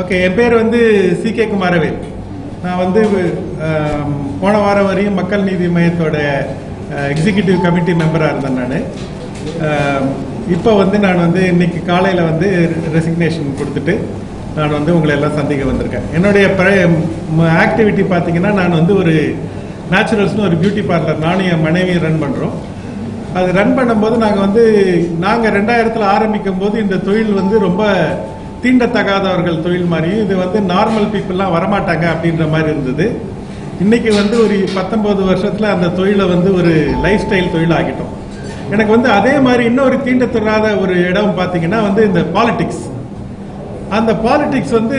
Okay என் பேர் வந்து C K Kumaravel. நான் வந்து போன வாரம் வரையும் மக்கள் நீதி மையத்தோட எக்ஸிகியூட்டிவ் கமிட்டி மெம்பராக இருந்தேன் நான். இப்போ வந்து நான் வந்து இன்னைக்கு காலையில் வந்து ரெசிக்னேஷன் கொடுத்துட்டு நான் வந்து உங்களை எல்லாம் சந்திக்க வந்திருக்கேன். என்னுடைய ஆக்டிவிட்டி பார்த்தீங்கன்னா நான் வந்து ஒரு நேச்சுரல்ஸ்னு ஒரு பியூட்டி பார்லர் நானும் என் மனைவியும் ரன் பண்ணுறோம் அது ரன் பண்ணும்போது நாங்கள் வந்து நாங்கள் ரெண்டாயிரத்தில் ஆரம்பிக்கும் போது இந்த தொழில் வந்து ரொம்ப தீண்டத்தகாதவர்கள் தொழில் மாதிரியும் இது வந்து நார்மல் பீப்புளெலாம் வரமாட்டாங்க அப்படின்ற மாதிரி இருந்தது. இன்னைக்கு வந்து ஒரு பத்தொன்பது வருஷத்தில் அந்த தொழிலை வந்து ஒரு லைஃப் ஸ்டைல் தொழில் ஆகிட்டோம் எனக்கு வந்து அதே மாதிரி இன்னொரு தீண்டத்தகாத ஒரு இடம் பார்த்தீங்கன்னா வந்து இந்த பாலிடிக்ஸ் அந்த பாலிடிக்ஸ் வந்து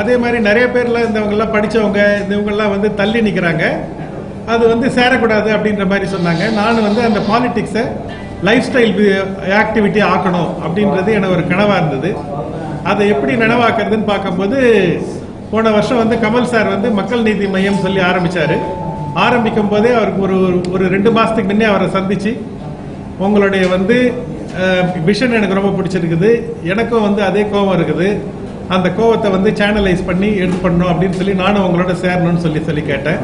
அதே மாதிரி நிறைய பேர்லாம் இந்தவங்கெல்லாம் படிச்சவங்க இந்தவங்கெல்லாம் வந்து தள்ளி நிற்கிறாங்க அது வந்து சேரக்கூடாது அப்படின்ற மாதிரி சொன்னாங்க. நான் வந்து அந்த பாலிடிக்ஸை லைஃப் ஸ்டைல் ஆக்டிவிட்டி ஆக்கணும் அப்படின்றது எனக்கு ஒரு கனவாக இருந்தது. அதை எப்படி நனவாக்குறதுன்னு பார்க்கும்போது போன வருஷம் வந்து கமல் சார் வந்து மக்கள் நீதி மையம் சொல்லி ஆரம்பிச்சாரு. ஆரம்பிக்கும் போதே அவருக்கு ஒரு ஒரு ரெண்டு மாசத்துக்கு முன்னே அவரை சந்திச்சு உங்களுடைய வந்து விஷன் எனக்கு ரொம்ப பிடிச்சிருக்குது. எனக்கும் வந்து அதே கோவம் இருக்குது. அந்த கோவத்தை வந்து சேனலைஸ் பண்ணி எடுத்து பண்ணணும் அப்படின்னு சொல்லி நானும் உங்களோட சேரணும்னு சொல்லி சொல்லி கேட்டேன்.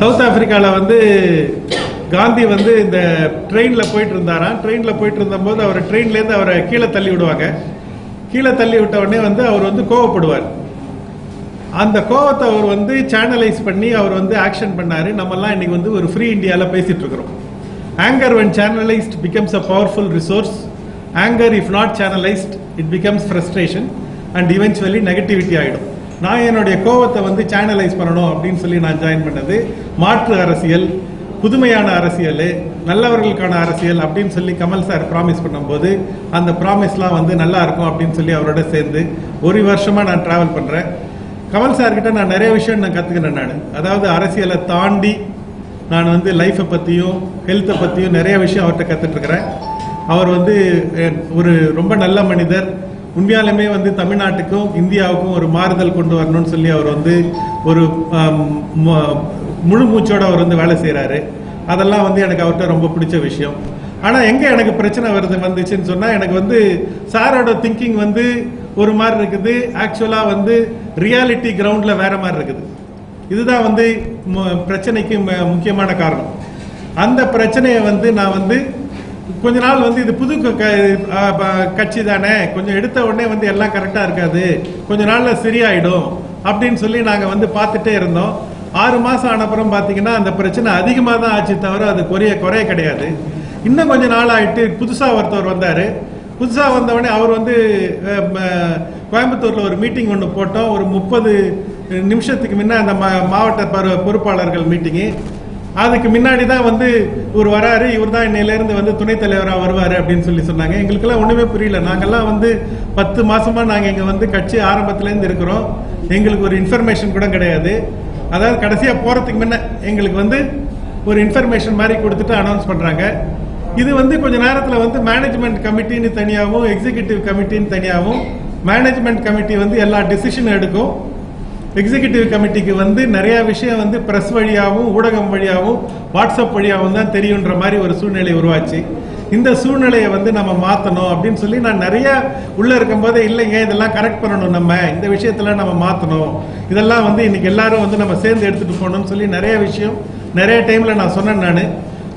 சவுத் ஆப்பிரிக்காவில் வந்து காந்தி வந்து இந்த ட்ரெயினில் போயிட்டு இருந்தாராம். ட்ரெயினில் போயிட்டு இருந்தபோது அவர் ட்ரெயின்லேருந்து அவரை கீழே தள்ளி விடுவாங்க. கீழே தள்ளி விட்ட உடனே வந்து அவர் வந்து கோவப்படுவார். அந்த கோவத்தை அவர் வந்து சேனலைஸ் பண்ணி அவர் வந்து ஆக்ஷன் பண்ணாரு. நம்மலாம் இன்னைக்கு வந்து ஒரு ஃப்ரீ இந்தியாவில் பேசிட்டு இருக்கிறோம். Anger when channelised becomes a powerful resource anger if not channelised it becomes frustration and eventually negativity ஆகிடும் நான் என்னுடைய கோவத்தை வந்து சேனலைஸ் பண்ணணும் அப்படின்னு சொல்லி நான் ஜாயின் பண்ணது மாற்று அரசியல் புதுமையான அரசியல் நல்லவர்களுக்கான அரசியல் அப்படின்னு சொல்லி கமல் சார் ப்ராமிஸ் பண்ணும்போது அந்த ப்ராமிஸ்லாம் வந்து நல்லா இருக்கும் அப்படின்னு சொல்லி அவரோட சேர்ந்து ஒரு வருஷமாக நான் டிராவல் பண்ணுறேன் கமல் சார்கிட்ட நான் நிறைய விஷயம் நான் கற்றுக்கிறேன் நான். அதாவது அரசியலை தாண்டி நான் வந்து லைஃப்பை பற்றியும் ஹெல்த்தை பற்றியும் நிறைய விஷயம் அவர்கிட்ட கற்றுட்ருக்குறேன் அவர் வந்து ஒரு ரொம்ப நல்ல மனிதர். உண்மையாலுமே வந்து தமிழ்நாட்டுக்கும் இந்தியாவுக்கும் ஒரு மாறுதல் கொண்டு வரணும்னு சொல்லி அவர் வந்து ஒரு முழு மூச்சோட அவர் வந்து வேலை செய்கிறாரு அதெல்லாம் வந்து எனக்கு அவர்கிட்ட ரொம்ப பிடிச்ச விஷயம். ஆனால் எங்கே எனக்கு பிரச்சனை வருது வந்துச்சுன்னு சொன்னால் எனக்கு வந்து சாரோட திங்கிங் வந்து ஒரு மாதிரி இருக்குது. ஆக்சுவலாக வந்து ரியாலிட்டி கிரவுண்டில் வேற மாதிரி இருக்குது. இதுதான் வந்து பிரச்சனைக்கு முக்கியமான காரணம். அந்த பிரச்சனையை வந்து நான் வந்து கொஞ்ச நாள் வந்து இது புது க- க- ப- கட்சி தானே கொஞ்சம் எடுத்த உடனே வந்து எல்லாம் கரெக்டாக இருக்காது. கொஞ்ச நாளில் சரியாயிடும். அப்படின்னு சொல்லி நாங்கள் வந்து பார்த்துட்டே இருந்தோம். ஆறு மாசம் ஆனப்புறம் பாத்தீங்கன்னா அந்த பிரச்சனை அதிகமாக தான் ஆச்சு தவிர அது குறைய குறைய கிடையாது. இன்னும் கொஞ்ச நாள் ஆயிட்டு புதுசா ஒருத்தவர் வந்தாரு. புதுசா வந்தவொடனே அவர் வந்து கோயம்புத்தூரில் கோயம்புத்தூர்ல ஒரு மீட்டிங் ஒன்று போட்டோம். ஒரு முப்பது நிமிஷத்துக்கு முன்ன அந்த மா- மாவட்ட பரு- பொறுப்பாளர்கள் மீட்டிங்கு அதுக்கு முன்னாடி தான் வந்து இவர் வராரு. இவர் தான் இன்னையிலேருந்து வந்து துணைத் தலைவராக வருவார் அப்படின்னு சொல்லி சொன்னாங்க. எங்களுக்கெல்லாம் ஒன்றுமே புரியல. நாங்கள்லாம் வந்து பத்து மாதமாக நாங்கள் இங்கே வந்து கட்சி ஆரம்பத்துலேருந்து இருக்கிறோம். எங்களுக்கு ஒரு இன்ஃபர்மேஷன் கூட கிடையாது. அதாவது கடைசியாக போகிறதுக்கு முன்ன எங்களுக்கு வந்து ஒரு இன்ஃபர்மேஷன் மாதிரி கொடுத்துட்டு அனௌன்ஸ் பண்ணுறாங்க இது வந்து கொஞ்ச நேரத்தில் வந்து மேனேஜ்மெண்ட் கமிட்டின்னு தனியாகவும் எக்ஸிகியூட்டிவ் கமிட்டின்னு தனியாகவும் மேனேஜ்மெண்ட் கமிட்டி வந்து எல்லா டிசிஷனும் எடுக்கும். எக்ஸிகியூட்டிவ் கமிட்டிக்கு வந்து நிறைய விஷயம் வந்து பிரஸ் வழியாகவும் ஊடகம் வழியாகவும் வாட்ஸ்அப் வழியாகவும் தான் தெரியுன்ற மாதிரி ஒரு சூழ்நிலை உருவாச்சு. இந்த சூழ்நிலையை வந்து நம்ம மாத்தணும் அப்படின்னு சொல்லி நான் நிறைய உள்ள இருக்கும்போதே இல்லைங்க இதெல்லாம் கரெக்ட் பண்ணணும் நம்ம. இந்த விஷயத்துல நம்ம மாத்தணும். இதெல்லாம் வந்து இன்னைக்கு எல்லாரும் வந்து நம்ம சேர்ந்து எடுத்துட்டு போகணும்னு சொல்லி நிறைய விஷயம் நிறைய டைம்ல நான் சொன்னேன் நான்.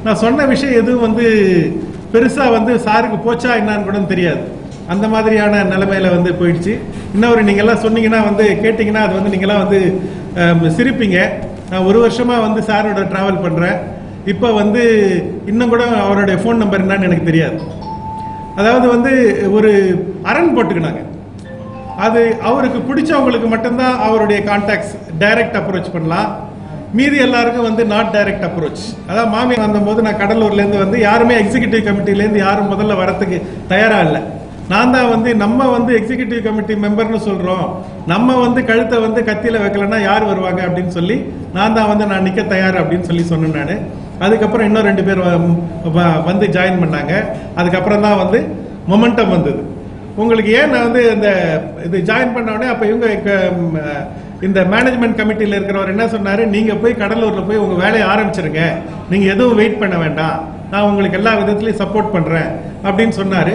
நான் சொன்ன விஷயம் எதுவும் வந்து பெருசா வந்து சாருக்கு போச்சா என்னன்னு கூட தெரியாது. அந்த மாதிரியான நிலைமையில வந்து போயிடுச்சு. இன்னொரு நீங்க எல்லாம் சொன்னீங்கன்னா வந்து கேட்டீங்கன்னா அது வந்து நீங்களாம் வந்து சிரிப்பீங்க. நான் ஒரு வருஷமா வந்து சாரோட டிராவல் பண்றேன். இப்போ வந்து இன்னும் கூட அவருடைய ஃபோன் நம்பர் என்னன்னு எனக்கு தெரியாது. அதாவது வந்து ஒரு அரண் போட்டுக்கினாங்க. அது அவருக்கு பிடிச்சவங்களுக்கு மட்டும்தான் அவருடைய கான்டாக்ட்ஸ் டைரக்ட் அப்ரோச் பண்ணலாம். மீதி எல்லாருக்கும் வந்து நாட் டைரக்ட் அப்ரோச் அதான் மாமி வந்தபோது நான் கடலூர்லேருந்து வந்து யாருமே எக்ஸிகியூட்டிவ் கமிட்டிலேருந்து யாரும் முதல்ல வரத்துக்கு தயாராக இல்லை. நான் தான் வந்து நம்ம வந்து எக்ஸிகியூட்டிவ் கமிட்டி மெம்பர்னு சொல்கிறோம் நம்ம வந்து கழுத்தை வந்து கத்தியில் வைக்கலன்னா யார் வருவாங்க அப்படின்னு சொல்லி நான் தான் வந்து நான் நிற்க தயார் அப்படின்னு சொல்லி சொன்னேன் நான். அதுக்கப்புறம் இன்னும் ரெண்டு பேர் வ- வ- வந்து ஜாயின் பண்ணாங்க. அதுக்கப்புறம் தான் வந்து மொமெண்டம் வந்தது. உங்களுக்கு ஏன் நான் வந்து இந்த இது ஜாயின் பண்ண உடனே அப்போ இவங்க இந்த மேனேஜ்மெண்ட் கமிட்டியில் இருக்கிறவர் என்ன சொன்னார்? நீங்கள் போய் கடலூரில் போய் உங்கள் வேலையை ஆரம்பிச்சிருங்க. நீங்கள் எதுவும் வெயிட் பண்ண வேண்டாம். நான் உங்களுக்கு எல்லா விதத்துலையும் சப்போர்ட் பண்ணுறேன் அப்படின்னு சொன்னார்.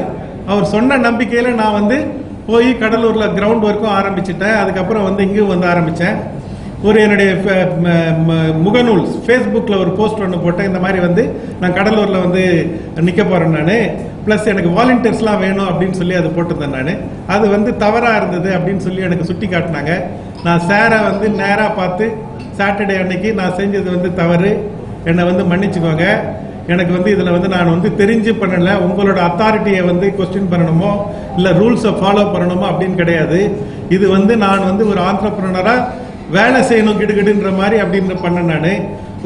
அவர் சொன்ன நம்பிக்கையில் நான் வந்து போய் கடலூரில் கிரவுண்ட் ஒர்க்கும் ஆரம்பிச்சிட்டேன். அதுக்கப்புறம் வந்து இங்கேயும் வந்து ஆரம்பித்தேன் ஒரு என்னுடைய ம- முகநூல் ஃபேஸ்புக்கில் ஒரு போஸ்ட் ஒன்று போட்டேன். இந்த மாதிரி வந்து நான் கடலூரில் வந்து நிற்க போகிறேன் நான். ப்ளஸ் எனக்கு வாலண்டியர்ஸ்லாம் வேணும் அப்படின்னு சொல்லி அது போட்டிருந்தேன் நான். அது வந்து தவறாக இருந்தது அப்படின்னு சொல்லி எனக்கு சுட்டி காட்டினாங்க. நான் சாரை வந்து நேராக பார்த்து சாட்டர்டே அன்னைக்கு நான் செஞ்சது வந்து தவறு. என்னை வந்து மன்னிச்சுக்கோங்க. எனக்கு வந்து இதில் வந்து நான் வந்து தெரிஞ்சு பண்ணல. உங்களோட அத்தாரிட்டியை வந்து கொஸ்டின் பண்ணணுமோ இல்லை ரூல்ஸை ஃபாலோ பண்ணணுமோ அப்படின்னு கிடையாது. இது வந்து நான் வந்து ஒரு ஆண்டர்பிரினராக வேலை செய்யணும் கிடுகிடுன்ற மாதிரி அப்படின்னு பண்ணேன் நான்.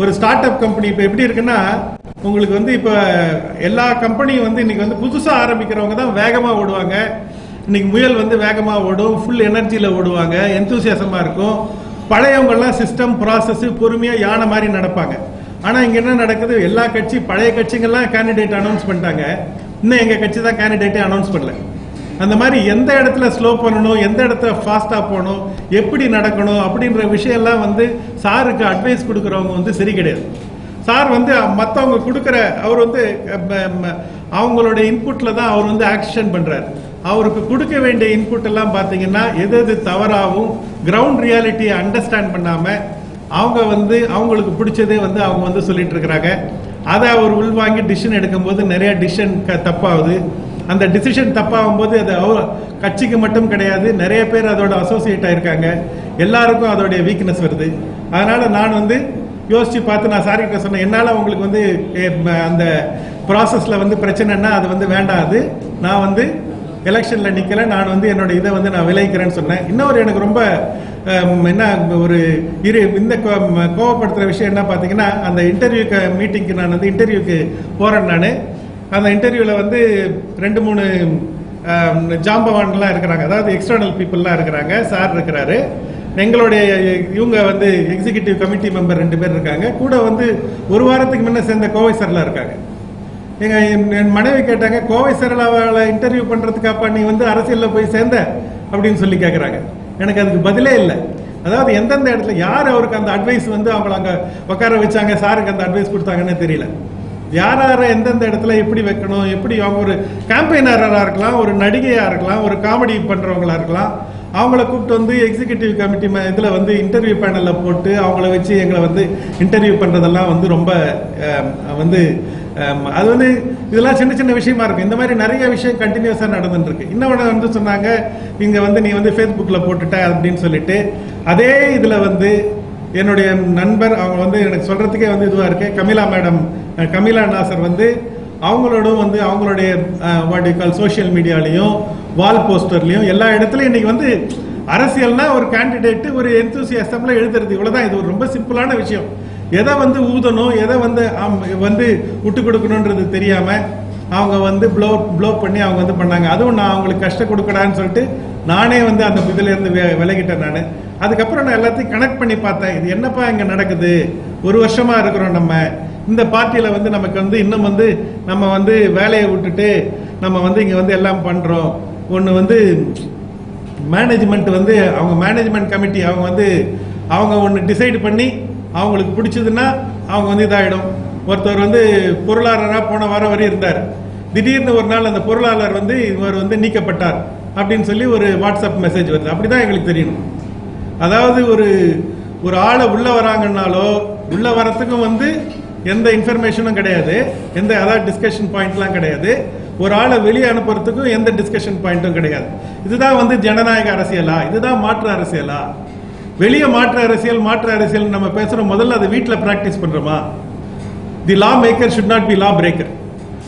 ஒரு ஸ்டார்ட் அப் கம்பெனி இப்போ எப்படி இருக்குன்னா உங்களுக்கு வந்து இப்போ எல்லா கம்பெனியும் வந்து இன்னைக்கு வந்து புதுசாக ஆரம்பிக்கிறவங்க தான் வேகமாக ஓடுவாங்க. இன்னைக்கு முயல் வந்து வேகமாக ஓடும் ஃபுல் எனர்ஜியில் ஓடுவாங்க எந்தூசியாசமாக இருக்கும். பழையவங்கெல்லாம் சிஸ்டம் ப்ராசஸ் பொறுமையாக யானை மாதிரி நடப்பாங்க. ஆனால் இங்கே என்ன நடக்குது? எல்லா கட்சி பழைய கட்சிங்கெல்லாம் கேண்டிடேட் அனௌன்ஸ் பண்ணிட்டாங்க. இன்னும் எங்கள் கட்சி தான் கேண்டிடேட்டே அனௌன்ஸ் பண்ணல. அந்த மாதிரி எந்த இடத்துல ஸ்லோ பண்ணணும் எந்த இடத்துல ஃபாஸ்ட்டாக போகணும் எப்படி நடக்கணும் அப்படின்ற விஷயம்லாம் வந்து சாருக்கு அட்வைஸ் கொடுக்குறவங்க வந்து சரி கிடையாது. சார் வந்து மற்றவங்க கொடுக்குற அவர் வந்து அவங்களோட இன்புட்ல தான் அவர் வந்து ஆக்ஷன் பண்ணுறார் அவருக்கு கொடுக்க வேண்டிய இன்புட் எல்லாம் பார்த்தீங்கன்னா எது எது தவறாகவும் கிரவுண்ட் ரியாலிட்டியை அண்டர்ஸ்டாண்ட் பண்ணாமல் அவங்க வந்து அவங்களுக்கு பிடிச்சதே வந்து அவங்க வந்து சொல்லிட்டு இருக்கிறாங்க. அதை அவர் உள்வாங்கி டிசிஷன் எடுக்கும்போது நிறைய டிசிஷன் தப்பாகுது. அந்த டிசிஷன் தப்பாகும் போது அது கட்சிக்கு மட்டும் கிடையாது. நிறைய பேர் அதோட அசோசியேட் ஆயிருக்காங்க. எல்லாருக்கும் அதோடைய வீக்னஸ் வருது. அதனால நான் வந்து யோசிச்சு பார்த்து நான் சாரி கிட்ட சொன்னேன். என்னால் உங்களுக்கு வந்து அந்த ப்ராசஸில் வந்து பிரச்சனைன்னா அது வந்து வேண்டாம். அது நான் வந்து எலெக்ஷனில் நிற்கல நான் வந்து என்னோட இதை வந்து நான் விளைவிக்கிறேன்னு சொன்னேன். இன்னொரு எனக்கு ரொம்ப என்ன ஒரு இரு இந்த கோ- விஷயம் என்ன பார்த்தீங்கன்னா அந்த இன்டர்வியூக்கு மீட்டிங்க்கு நான் வந்து இன்டர்வியூக்கு போகிறேன் நான். அந்த இன்டர்வியூவில் வந்து ரெண்டு மூணு ஜாம்பவான்லாம் இருக்கிறாங்க. அதாவது எக்ஸ்டர்னல் பீப்புளெலாம் இருக்கிறாங்க. சார் இருக்கிறாரு. எங்களுடைய இவங்க வந்து எக்ஸிகியூட்டிவ் கமிட்டி மெம்பர் ரெண்டு பேர் இருக்காங்க. கூட வந்து ஒரு வாரத்துக்கு முன்ன சேர்ந்த கோவை சார்லாம் இருக்காங்க. எங்க என் மனைவி கேட்டாங்க கோவை சரளாவை இன்டர்வியூ பண்றதுக்காப்பா நீ வந்து அரசியல்ல போய் சேர்ந்த? அப்படின்னு சொல்லி கேட்குறாங்க எனக்கு அதுக்கு பதிலே இல்லை. அதாவது எந்தெந்த இடத்துல யார் அவருக்கு அந்த அட்வைஸ் வந்து அவங்கள அங்கே உட்கார வச்சாங்க சாருக்கு அந்த அட்வைஸ் கொடுத்தாங்கன்னு தெரியல. யார் யாரை எந்தெந்த இடத்துல எப்படி வைக்கணும் எப்படி அவங்க ஒரு கேம்பெயினராக இருக்கலாம் ஒரு நடிகையாக இருக்கலாம் ஒரு காமெடி பண்ணுறவங்களா இருக்கலாம் அவங்கள கூப்பிட்டு வந்து எக்ஸிகியூட்டிவ் கமிட்டி இதில் வந்து இன்டர்வியூ பேனலில் போட்டு அவங்கள வச்சு எங்களை வந்து இன்டர்வியூ பண்ணுறதெல்லாம் வந்து ரொம்ப வந்து அது வந்து இதெல்லாம் சின்ன சின்ன விஷயமா இருக்கும். இந்த மாதிரி நிறைய விஷயம் கண்டினியூஸாக நடந்துட்டு இருக்கு இன்னொன்று வந்து சொன்னாங்க இங்கே வந்து நீ வந்து ஃபேஸ்புக்கில் போட்டுட்ட அப்படின்னு சொல்லிட்டு அதே இதில் வந்து என்னுடைய நண்பர் அவங்க வந்து எனக்கு சொல்றதுக்கே வந்து இதுவாக இருக்கு. கமிலா மேடம் கமிலா நாசர் வந்து அவங்களோடும் வந்து அவங்களுடைய வாட் கால் சோஷியல் மீடியாலையும் வால் போஸ்டர்லையும் எல்லா இடத்துலையும் இன்னைக்கு வந்து அரசியல்னா ஒரு கேண்டிடேட்டு ஒரு எந்தூசியஸ்டம்ல எழுதுறது. இவ்வளோதான் இது ஒரு ரொம்ப சிம்பிளான விஷயம். எதை வந்து ஊதணும் எதை வந்து வந்து விட்டு கொடுக்கணுன்றது தெரியாம அவங்க வந்து ப்ளோ ப்ளோ பண்ணி அவங்க வந்து பண்ணாங்க. அதுவும் நான் அவங்களுக்கு கஷ்டம் கொடுக்கடான்னு சொல்லிட்டு நானே வந்து அந்த இதுலேருந்து விலகிட்டேன் நான். அதுக்கப்புறம் நான் எல்லாத்தையும் கனெக்ட் பண்ணி பார்த்தேன். இது என்னப்பா இங்கே நடக்குது? ஒரு வருஷமா இருக்கிறோம் நம்ம. இந்த பார்ட்டியில் வந்து நமக்கு வந்து இன்னும் வந்து நம்ம வந்து வேலையை விட்டுட்டு நம்ம வந்து இங்கே வந்து எல்லாம் பண்ணுறோம் ஒன்று வந்து மேனேஜ்மெண்ட் வந்து அவங்க மேனேஜ்மெண்ட் கமிட்டி அவங்க வந்து அவங்க ஒன்று டிசைட் பண்ணி அவங்களுக்கு பிடிச்சதுன்னா அவங்க வந்து இதாகிடும் ஒருத்தர் வந்து பொருளாளராக போன வாரம் வரை இருந்தார். திடீர்னு ஒரு நாள் அந்த பொருளாளர் வந்து இவர் வந்து நீக்கப்பட்டார் அப்படின்னு சொல்லி ஒரு வாட்ஸ்அப் மெசேஜ் வருது. அப்படிதான் எங்களுக்கு தெரியணும். அதாவது ஒரு ஒரு ஆளை உள்ள வராங்கன்னாலோ உள்ள வரத்துக்கும் வந்து எந்த இன்ஃபர்மேஷனும் கிடையாது. எந்த அதாவது டிஸ்கஷன் பாயிண்ட்லாம் கிடையாது. ஒரு ஆளை வெளியே அனுப்புறதுக்கும் எந்த டிஸ்கஷன் பாயிண்ட்டும் கிடையாது. இதுதான் வந்து ஜனநாயக அரசியலா? இதுதான் மாற்று அரசியலா? வெளியே மாற்று அரசியல் மாற்று அரசியல் நம்ம பேசுகிறோம் முதல்ல அதை வீட்டில் ப்ராக்டிஸ் பண்ணுறோமா the lawmaker should not be lawbreaker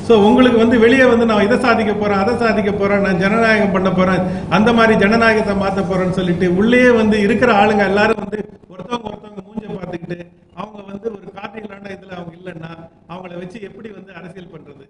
so உங்களுக்கு வந்து வெளியே வந்து நான் இதை சாதிக்க போறேன் அதை சாதிக்க போறேன் நான் ஜனநாயகம் பண்ண போறேன் அந்த மாதிரி ஜனநாயகத்தை மாற்ற போறேன்னு சொல்லிட்டு உள்ளே வந்து இருக்கிற ஆளுங்க எல்லாரும் வந்து ஒருத்தவங்க ஒருத்தவங்க மூஞ்ச பார்த்துக்கிட்டு அவங்க வந்து ஒரு கார்டியலான இதில் அவங்க இல்லைன்னா அவங்கள வச்சு எப்படி வந்து அரசியல் பண்ணுறது